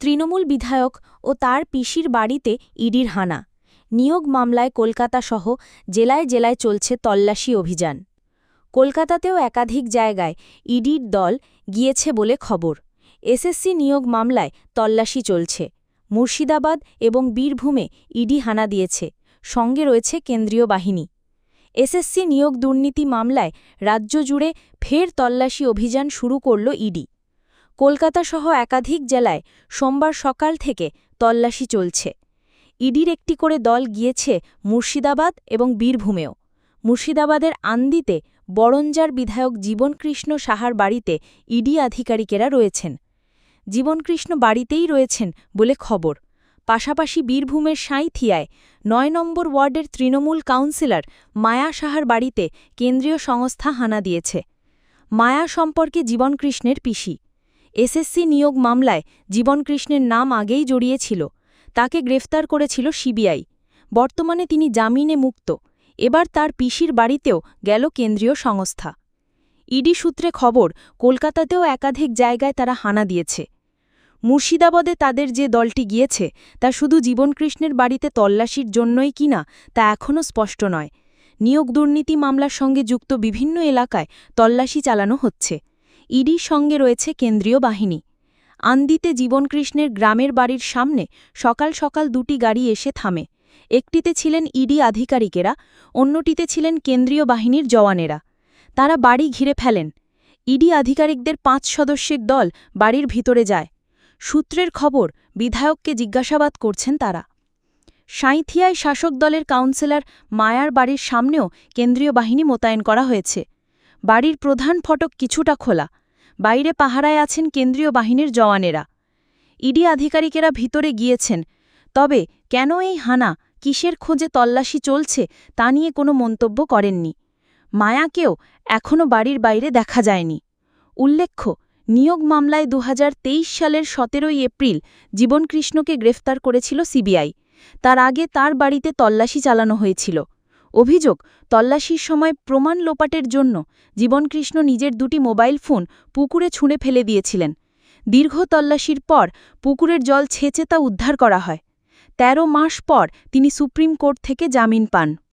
তৃণমূল বিধায়ক ও তার পিসির বাড়িতে ইডির হানা। নিয়োগ মামলায় কলকাতা সহ জেলায় জেলায় চলছে তল্লাশি অভিযান। কলকাতাতেও একাধিক জায়গায় ইডির দল গিয়েছে বলে খবর। এসএসসি নিয়োগ মামলায় তল্লাশি চলছে। মুর্শিদাবাদ এবং বীরভূমে ইডি হানা দিয়েছে। সঙ্গে রয়েছে কেন্দ্রীয় বাহিনী। এসএসসি নিয়োগ দুর্নীতি মামলায় রাজ্য জুড়ে ফের তল্লাশি অভিযান শুরু করল ইডি। কলকাতাসহ একাধিক জেলায় সোমবার সকাল থেকে তল্লাশি চলছে। ইডির একটি করে দল গিয়েছে মুর্শিদাবাদ এবং বীরভূমেও। মুর্শিদাবাদের আন্দিতে বরঞ্জার বিধায়ক জীবনকৃষ্ণ সাহার বাড়িতে ইডি আধিকারিকেরা রয়েছেন। জীবনকৃষ্ণ বাড়িতেই রয়েছেন বলে খবর। পাশাপাশি বীরভূমের সাঁইথিয়ায় নয় নম্বর ওয়ার্ডের তৃণমূল কাউন্সিলর মায়া সাহার বাড়িতে কেন্দ্রীয় সংস্থা হানা দিয়েছে। মায়া সম্পর্কে জীবনকৃষ্ণের পিসি। এসএসসি নিয়োগ মামলায় জীবনকৃষ্ণের নাম আগেই জড়িয়েছিল। তাকে গ্রেফতার করেছিল সিবিআই। বর্তমানে তিনি জামিনে মুক্ত। এবার তার পিসির বাড়িতেও গেল কেন্দ্রীয় সংস্থা। ইডি সূত্রে খবর, কলকাতাতেও একাধিক জায়গায় তারা হানা দিয়েছে। মুর্শিদাবাদে তাদের যে দলটি গিয়েছে, তা শুধু জীবনকৃষ্ণের বাড়িতে তল্লাশির জন্যই কিনা তা এখনও স্পষ্ট নয়। নিয়োগ দুর্নীতি মামলার সঙ্গে যুক্ত বিভিন্ন এলাকায় তল্লাশি চালানো হচ্ছে। ইডির সঙ্গে রয়েছে কেন্দ্রীয় বাহিনী। আন্দিতে জীবনকৃষ্ণের গ্রামের বাড়ির সামনে সকাল সকাল দুটি গাড়ি এসে থামে। একটিতে ছিলেন ইডি আধিকারিকেরা, অন্যটিতে ছিলেন কেন্দ্রীয় বাহিনীর জওয়ানেরা। তারা বাড়ি ঘিরে ফেলেন। ইডি আধিকারিকদের পাঁচ সদস্যের দল বাড়ির ভিতরে যায়। সূত্রের খবর, বিধায়ককে জিজ্ঞাসাবাদ করছেন তারা। সাঁইথিয়ায় শাসক দলের কাউন্সিলর মায়ার বাড়ির সামনেও কেন্দ্রীয় বাহিনী মোতায়েন করা হয়েছে। বাড়ির প্রধান ফটক কিছুটা খোলা। বাইরে পাহারায় আছেন কেন্দ্রীয় বাহিনীর জওয়ানেরা। ইডি আধিকারিকেরা ভিতরে গিয়েছেন। তবে কেন এই হানা, কিসের খোঁজে তল্লাশি চলছে, তা নিয়ে কোনো মন্তব্য করেননি। মায়াকেও এখনও বাড়ির বাইরে দেখা যায়নি। উল্লেখ্য, নিয়োগ মামলায় দুহাজার তেইশ সালের সতেরোই এপ্রিল জীবনকৃষ্ণকে গ্রেফতার করেছিল সিবিআই। তার আগে তার বাড়িতে তল্লাশি চালানো হয়েছিল। অভিযোগ, তল্লাশির সময় প্রমাণ লোপাটের জন্য জীবনকৃষ্ণ নিজের দুটি মোবাইল ফোন পুকুরে ছুঁড়ে ফেলে দিয়েছিলেন। দীর্ঘ তল্লাশির পর পুকুরের জল ছেঁচে তা উদ্ধার করা হয়। ১৩ মাস পর তিনি সুপ্রিম কোর্ট থেকে জামিন পান।